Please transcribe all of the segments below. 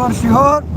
শিহর শিহর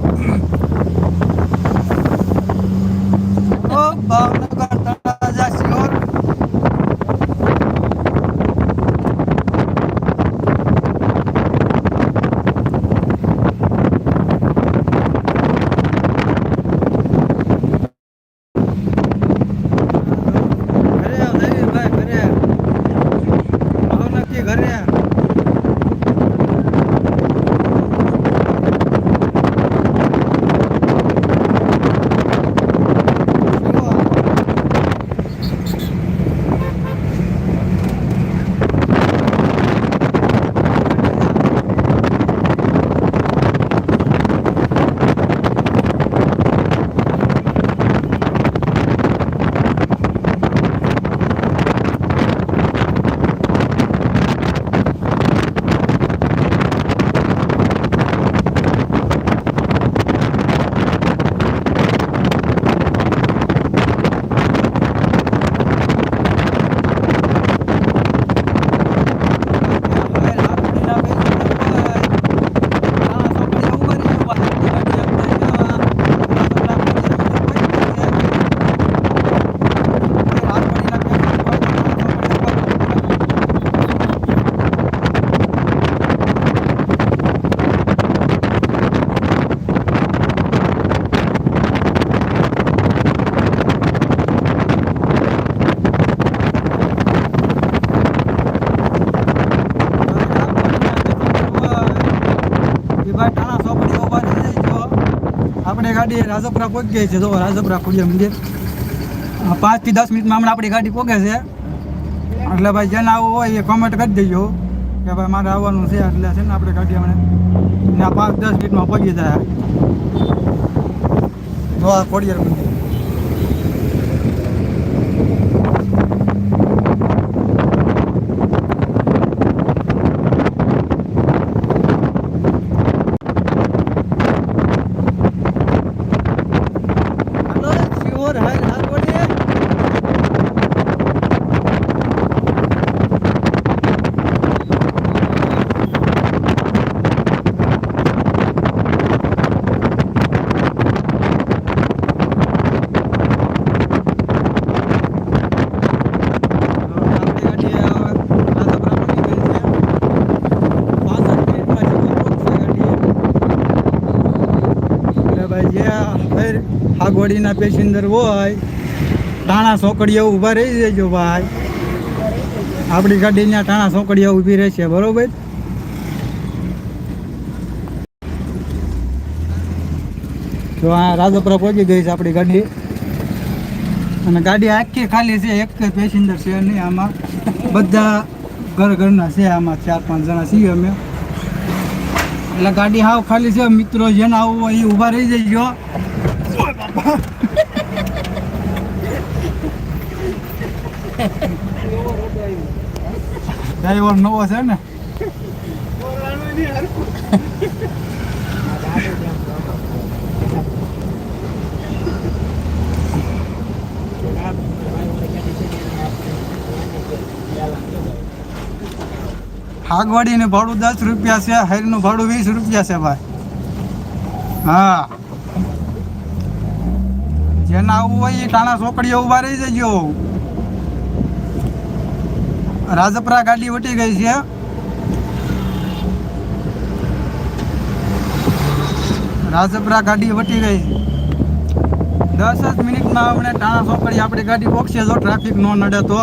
આપણે ગાડી રાજપરા પહોંચી ગઈ છે. જો, રાજપરા ખુડિયા મંદિર. પાંચથી દસ મિનિટમાં હમણાં આપણી ગાડી પહોંચે છે. એટલે ભાઈ, જેને આવવું હોય એ કોમેન્ટ કરી દેજો. કે ભાઈ, મારે આવવાનું છે, એટલે છે ને આપણે ગાડી હમણાં ને પાંચ દસ મિનિટમાં પહોંચી જાય. જો, આ ખોડિયાર મંદિર હાલો શિહોર હાય નાગોડી આગવડીના પેસેન્જર હોય ટાણા સોકડીઓ ઊભા રહી જજો ભાઈ. આપણી ગાડી ત્યાં ટાણા સોકડીઓ ઊભી રહેશે, બરોબર? તો આ રાજપરા પહોંચી ગઈ છે આપણી ગાડી. અને ગાડી આખી ખાલી છે, એક પેસેન્જર છે નહીં આમાં. બધા ઘર ઘરના છે, આમાં ચાર પાંચ જણા છીએ અમે. એટલે ગાડી હાવ ખાલી છે, મિત્રો જેને આવું હોય એ ઊભા રહી જઈજો. ડ્રાઈવર નવો છે ને? આગવાડીનું ભાડું દસ રૂપિયા છે હાઈલનું ભાડું વીસ રૂપિયા છે ભાઈ. હા. જેને આવવું હોય એ ટાણા ચોકડીએ ઊભા રહી જજો. રાજપરા ગાડી વટી ગઈ છે. રાજપરા ગાડી વટી ગઈ. દસ જ મિનિટમાં આપણે ટાણા ચોકડી આપણી ગાડી પહોંચશે જો ટ્રાફિક ન નડે તો.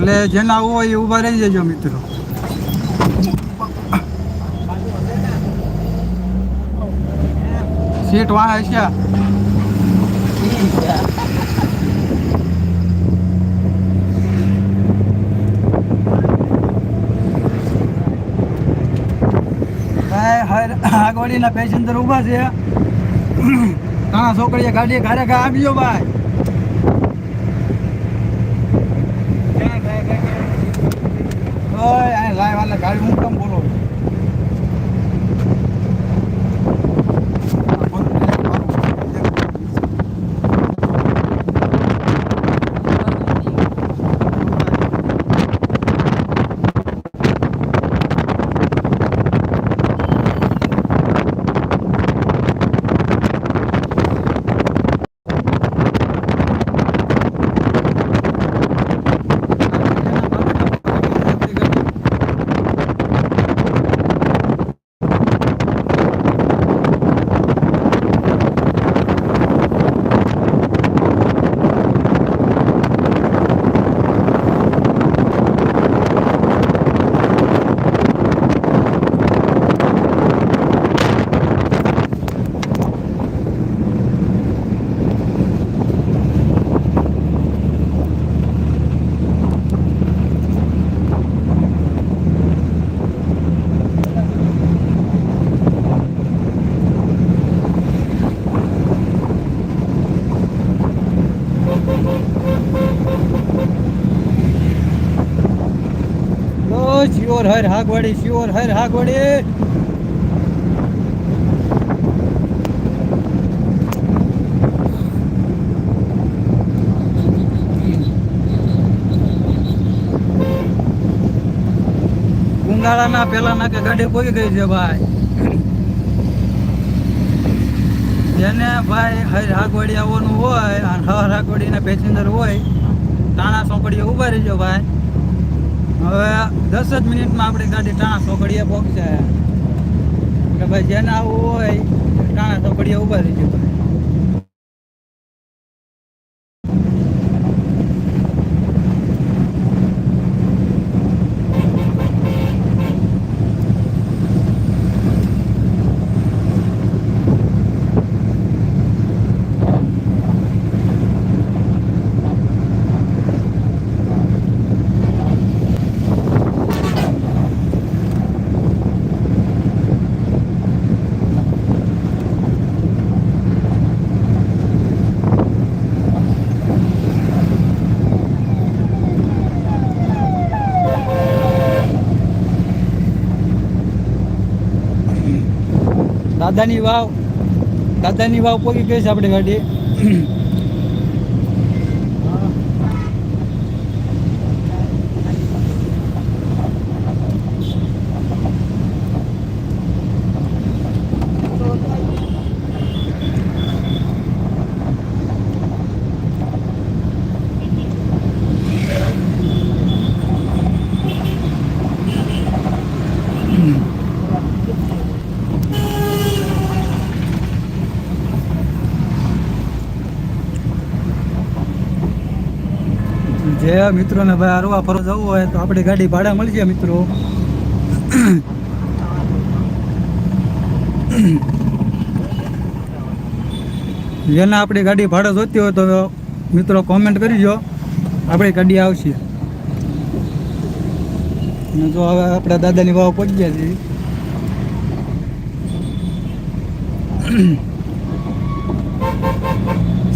એટલે જેને આવવું હોય એ ઊભા રહી જજો મિત્રો. સીટ વાહ હર આગવાડીના પેસેન્જર ઊભા છે. ઘણા છોકરીએ ગાડી ઘરે ઘા આવ્યો ભાઈ. આ લાય કેમ હર હાગવાડી શિયોર હર હાગવાડી. ગુંગાળાના પેલા નાકે ગાડી પોઈ ગઈ છે ભાઈ. જેને ભાઈ હર હાગવાડી આવવાનું હોય અને હર હાગવાડીના પેસેન્જર હોય, તાણા ચોકડીએ ઊભા રહીજો ભાઈ. હવે દસ જ મિનિટમાં આપણી ગાડી ટાણા ચોકડીએ પહોંચશે. કે ભાઈ જેને આવવું હોય ટાણા ચોકડીએ ઊભા રહીજો ભાઈ દાદાની વાવ દાદાની વાવ પોકી ગઈ છે આપણી ગાડી. જે મિત્રોને ભાઈ હરવા ફરવા જવું હોય તો આપણી ગાડી ભાડા મળશે મિત્રો. જેને આપણી ગાડી ભાડે જોતી હોય તો મિત્રો કોમેન્ટ કરીજો. આપણી ગાડી આવશે. જો હવે આપણા દાદાની વાવ પહોંચી ગયા છીએ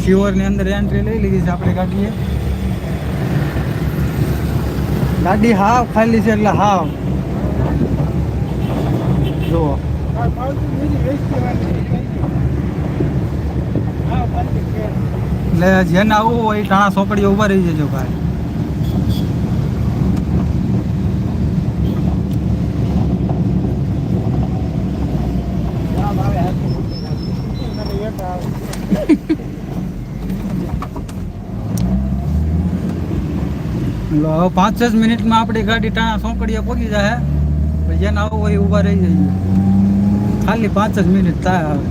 શિવરની અંદર એન્ટ્રી લઈ લીધી છે આપણી ગાડીએ. ગાડી હાવ ખાલી છે એટલે હાવ. જુઓ. એટલે જેને આવવું હોય ટાણા સોપડીએ ઊભા રહી જજો ભાઈ. લો પાંચ છ મિનિટમાં આપણી ગાડી ટાણા સોંકડીએ પહોંચી જાય પછી જેને આવું હોય ઊભા રહી જઈએ. ખાલી પાંચ જ મિનિટ થાય હવે.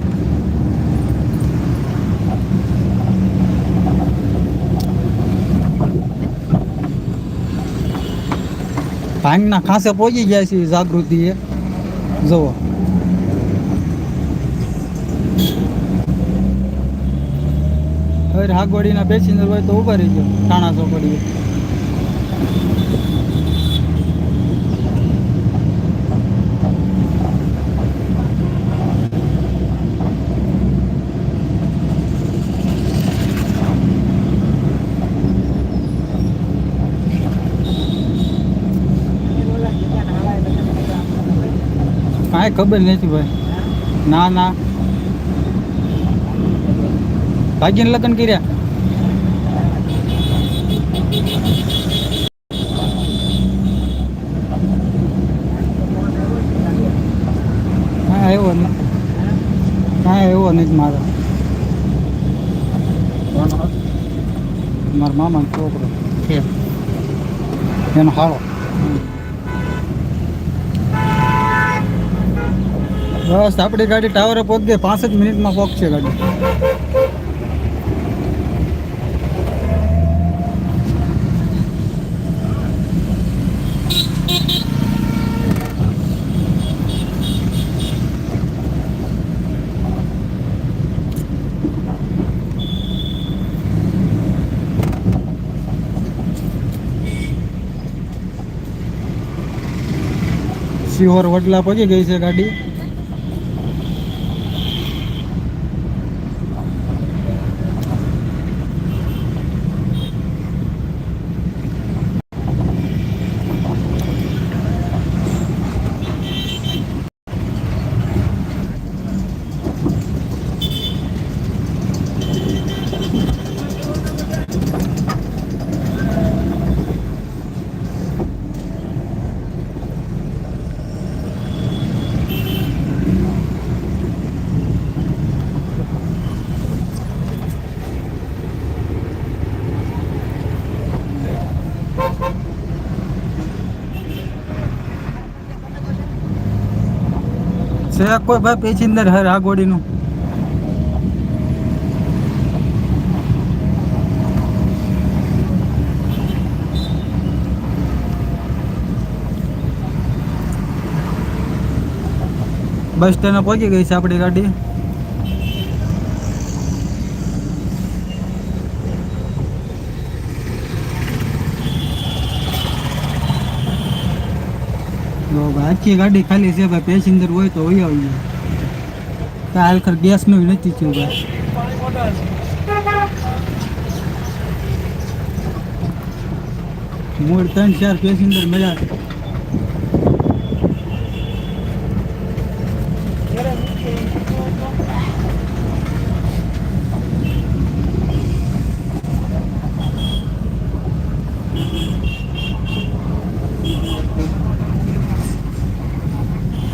ભાંગના ખાસે પહોંચી ગયા છે જાગૃતિએ. જુઓ. હવે હાગવાડીના પેસેન્જર હોય તો ઊભા રહી ગયો ટાણા ચોકડીએ કાંઈ ખબર નથી ભાઈ ના ના ભાગ્યને લગ્ન કર્યા હા એવો નહીં હા એવો નથી મારો મારા મામાનો છોકરો છે એનો હાળો બસ આપણી ગાડી. ટાવરે પહોંચ ગઈ પાંચ જ મિનિટમાં પહોંચશે ગાડી. સિહોર વડલા પહોંચી ગઈ છે ગાડી. છે. કોઈ ભાઈ પેચિંદર હર આ ગોડીનું બસ સ્ટેન્ડ પહોંચી ગઈ છે આપણી ગાડી. આખી ગાડી ખાલી છે ભાઈ. પેસેન્જર હોય તો હોય આવી જાય. હાલ ખર ગેસનું નથી થયું ભાઈ. મૂળ ત્રણ ચાર પેસેન્જર મળ્યા.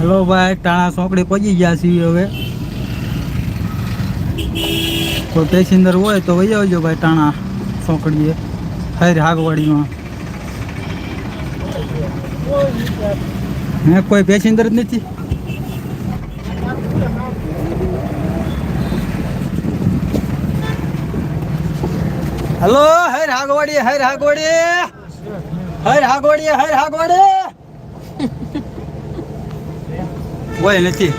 હેલો ભાઈ ટાણા ચોકડી પહોંચી ગયા છીએ હવે. કોઈ પેસેન્જર હોય તો વહી આવજો ભાઈ ટાણા ચોકડીએ હૈર હાગવાડીમાં હે, કોઈ પેસેન્જર જ નથી? હલો, હૈર હાગવાડી હર હાગવાડી હર હાગવાડી હૈર હાગવાડી કોઈ નથી.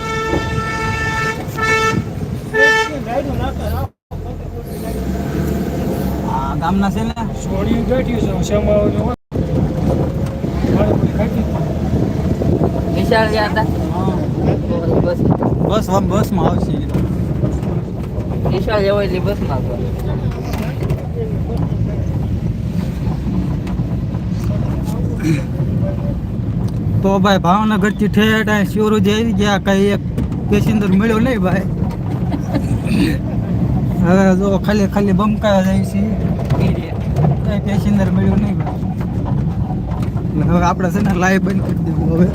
આ ગામના છે ને? સોળી બેઠી છે હોય. ખાધી. વિશાળ ગયા હતા? બસ બસ બસમાં આવશે વિશાળ જવો એટલે બસમાં તો તો ભાઈ ભાવનગરથી ઠેઠ અહીં શિવરુજી આવી ગયા, કઈ એક પેસેન્જર મળ્યો નહીં ભાઈ. હવે જો ખાલી ખાલી બમકાયા જાય છે. કઈ પેસેન્જર મળ્યો નહીં ભાઈ. હવે આપણે છે ને લાઈવ બંધ કરી દેવું હવે.